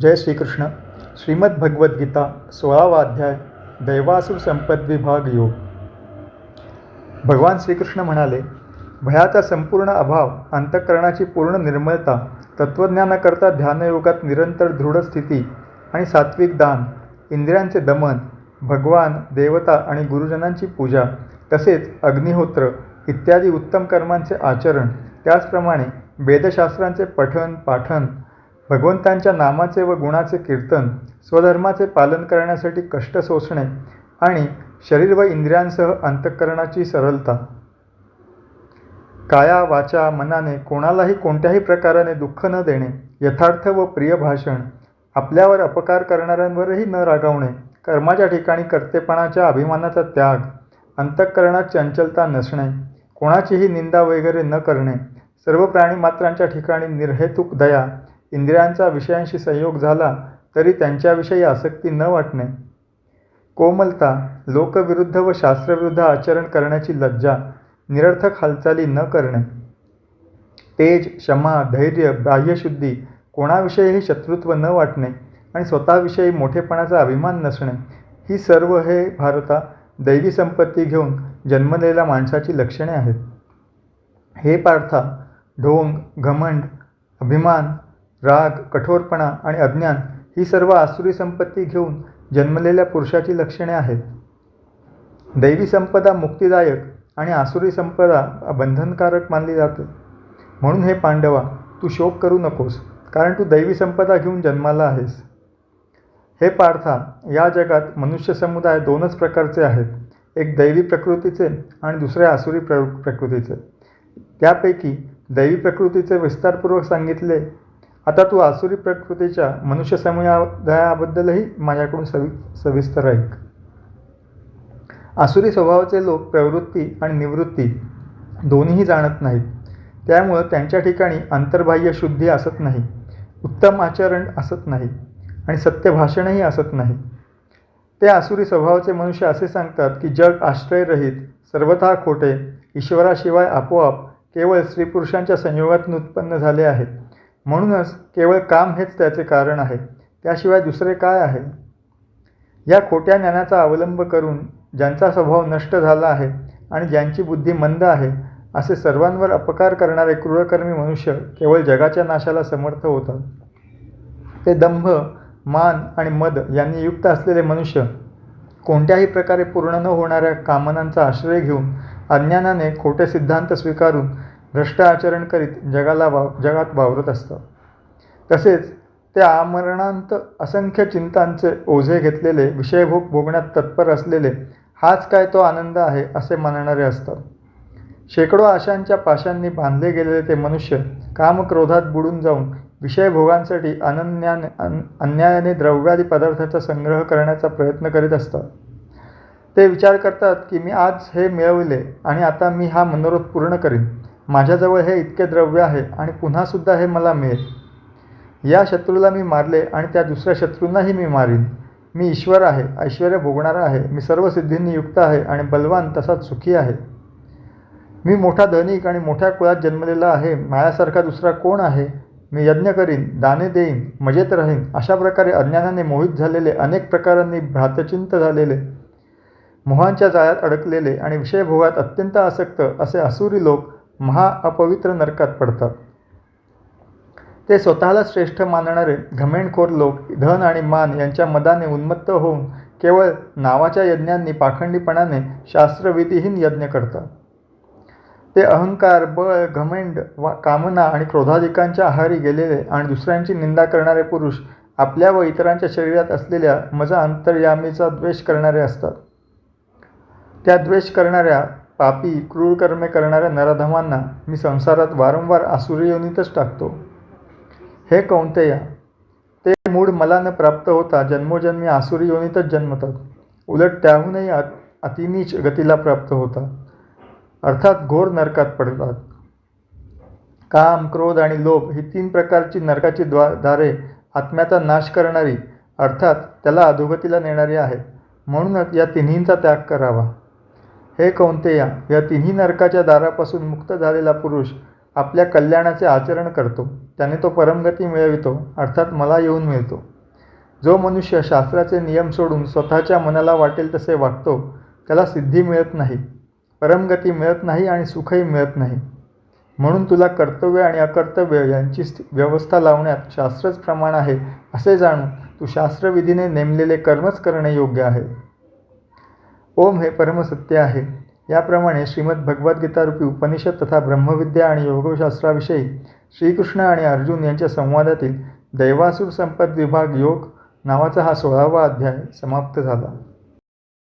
जय श्रीकृष्ण. श्रीमद्भगवद्गीता सोळावा अध्याय दैवासुर संपद विभाग योग. भगवान श्रीकृष्ण म्हणाले भयाचा संपूर्ण अभाव अंतःकरणाची पूर्ण निर्मळता तत्त्वज्ञानाकरता ध्यानयोगात निरंतर दृढ स्थिती आणि सात्विक दान इंद्रियांचे दमन भगवान देवता आणि गुरुजनांची पूजा तसेच अग्निहोत्र इत्यादी उत्तम कर्मांचे आचरण त्याचप्रमाणे वेदशास्त्रांचे पठन पाठन भगवंतांच्या नामाचे व गुणाचे कीर्तन स्वधर्माचे पालन करण्यासाठी कष्ट सोसणे आणि शरीर व इंद्रियांसह अंतःकरणाची सरलता. काया वाचा मनाने कोणालाही कोणत्याही प्रकाराने दुःख न देणे यथार्थ व प्रिय भाषण आपल्यावर अपकार करणाऱ्यांवरही न रागावणे कर्माच्या ठिकाणी कर्तेपणाच्या अभिमानाचा त्याग अंतःकरणात चंचलता नसणे कोणाचीही निंदा वगैरे न करणे सर्व प्राणीमात्रांच्या ठिकाणी निर्हेतुक दया इंद्रियांचा विषयांशी संयोग झाला तरी त्यांच्याविषयी आसक्ती न वाटणे. कोमलता लोकविरुद्ध व शास्त्रविरुद्ध आचरण करण्याची लज्जा निरर्थक हालचाली न करणे. तेज क्षमा धैर्य बाह्यशुद्धी कोणाविषयीही शत्रुत्व न वाटणे आणि स्वतःविषयी मोठेपणाचा अभिमान नसणे. ही सर्व हे भारता दैवी संपत्ती घेऊन जन्मलेल्या माणसाची लक्षणे आहेत. हे पार्था ढोंग घमंड अभिमान राग कठोरपणा आणि अज्ञान ही सर्व आसुरी संपत्ती घेऊन जन्मलेल्या पुरुषाची लक्षणे आहेत. दैवी संपदा मुक्तिदायक आणि आसुरी संपदा बंधनकारक मानली जाते. म्हणून हे पांडवा तू शोक करू नकोस कारण तू दैवी संपदा घेऊन जन्माला आहेस. हे पार्था या जगात मनुष्य समुदाय दोनच प्रकारचे आहेत. एक दैवी प्रकृतीचे आणि दुसरे आसुरी प्र प्रकृतीचे. त्यापैकी दैवी प्रकृतीचे विस्तारपूर्वक सांगितले आता तू आसुरी प्रकृतीच्या मनुष्य समुदायाबद्दलही माझ्याकडून सवि सविस्तर ऐक. आसुरी स्वभावाचे लोक प्रवृत्ती आणि निवृत्ती दोन्हीही जाणत नाहीत. त्यामुळं त्यांच्या ठिकाणी अंतर्बाह्य शुद्धी असत नाही उत्तम आचरण असत नाही आणि सत्य भाषणही असत नाही. ते आसुरी स्वभावाचे मनुष्य असे सांगतात की जग आश्रयरहित सर्वथा खोटे ईश्वराशिवाय आपोआप केवळ स्त्रीपुरुषांच्या संयोगातून उत्पन्न झाले आहेत. म्हणूनच केवळ काम हेच त्याचे कारण आहे. त्याशिवाय दुसरे काय आहे? या खोट्या ज्ञानाचा अवलंब करून ज्यांचा स्वभाव नष्ट झाला आहे आणि ज्यांची बुद्धी मंद आहे असे सर्वांवर अपकार करणारे क्रूरकर्मी मनुष्य केवळ जगाच्या नाशाला समर्थ होतात. ते दंभ मान आणि मद यांनी युक्त असलेले मनुष्य कोणत्याही प्रकारे पूर्ण न होणाऱ्या कामनांचा आश्रय घेऊन अज्ञानाने खोटे सिद्धांत स्वीकारून भ्रष्ट आचरण करीत जगाला वाव जगात वावरत असतं. तसेच ते आमरणांत असंख्य चिंतांचे ओझे घेतलेले विषयभोग भोगण्यात तत्पर असलेले हाच काय तो आनंद आहे असे मानणारे असतात. शेकडो आशांच्या पाशांनी बांधले गेलेले ते मनुष्य कामक्रोधात बुडून जाऊन विषयभोगांसाठी अनन्याने अन अन्यायाने द्रव्यादी पदार्थाचा संग्रह करण्याचा प्रयत्न करीत असतात. ते विचार करतात की मी आज हे मिळवले आणि आता मी हा मनोरथ पूर्ण करीन. माझ्याजवळ हे इतके द्रव्य आहे आणि पुन्हासुद्धा हे मला मिळेल. या शत्रूला मी मारले आणि त्या दुसऱ्या शत्रूंनाही मी मारीन. मी ईश्वर आहे ऐश्वर भोगणारा आहे मी सर्व सिद्धींनी युक्त आहे आणि बलवान तसाच सुखी आहे. मी मोठा धनिक आणि मोठ्या कुळात जन्मलेला आहे मायासारखा दुसरा कोण आहे? मी यज्ञ करीन दाने देईन मजेत राहीन अशा प्रकारे अज्ञानाने मोहित झालेले अनेक प्रकारांनी भ्रातचिंत झालेले मोहांच्या जाळ्यात अडकलेले आणि विषयभोगात अत्यंत आसक्त असे असुरी लोक महा अपवित्र नरकात पडतात. ते स्वतःला श्रेष्ठ मानणारे घमेंडखोर लोक धन आणि मान यांच्या मदाने उन्मत्त होऊन केवळ नावाच्या यज्ञांनी पाखंडीपणाने शास्त्रविधीहीन यज्ञ करतात. ते अहंकार बळ घमेंड वा कामना आणि क्रोधाधिकांच्या आहारी गेलेले आणि दुसऱ्यांची निंदा करणारे पुरुष आपल्या व इतरांच्या शरीरात असलेल्या मजा अंतर्यामीचा द्वेष करणारे असतात. त्या द्वेष करणाऱ्या पापी क्रूर कर्मे करणाऱ्या नराधमांना मी संसारात वारंवार आसुरीयोनीतच टाकतो. हे कौंतेया ते मूळ मला न प्राप्त होता जन्मोजन्मी आसुरीयोनीतच जन्मतात. उलट त्याहूनही अत अतिनीच गतीला प्राप्त होतात अर्थात घोर नरकात पडतात. काम क्रोध आणि लोभ ही तीन प्रकारची नरकाची द्वा दारे आत्म्याचा नाश करणारी अर्थात त्याला अधोगतीला नेणारी आहेत. म्हणूनच या तिन्हींचा त्याग करावा. हे कौंतेया या तिन्ही नरकाच्या दारापासून मुक्त झालेला पुरुष आपल्या कल्याणाचे आचरण करतो. त्याने तो परमगती मिळवितो अर्थात मला येऊन मिळतो. जो मनुष्य शास्त्राचे नियम सोडून स्वतःच्या मनाला वाटेल तसे वागतो त्याला सिद्धी मिळत नाही. परमगती मिळत नाही आणि सुखही मिळत नाही. म्हणून तुला कर्तव्य आणि अकर्तव्य यांची व्यवस्था लावण्यात शास्त्रच प्रमाण आहे असे जाणून तू शास्त्रविधीने नेमलेले कर्मच करणे योग्य आहे. ओम हे परमसत्य आहे. याप्रमाणे श्रीमद भगवद्गीतारूपी उपनिषद तथा ब्रह्मविद्या आणि योगशास्त्राविषयी श्रीकृष्ण आणि अर्जुन यांच्या संवादातील दैवासूर संपद विभाग योग नावाचा हा सोळावा अध्याय समाप्त झाला.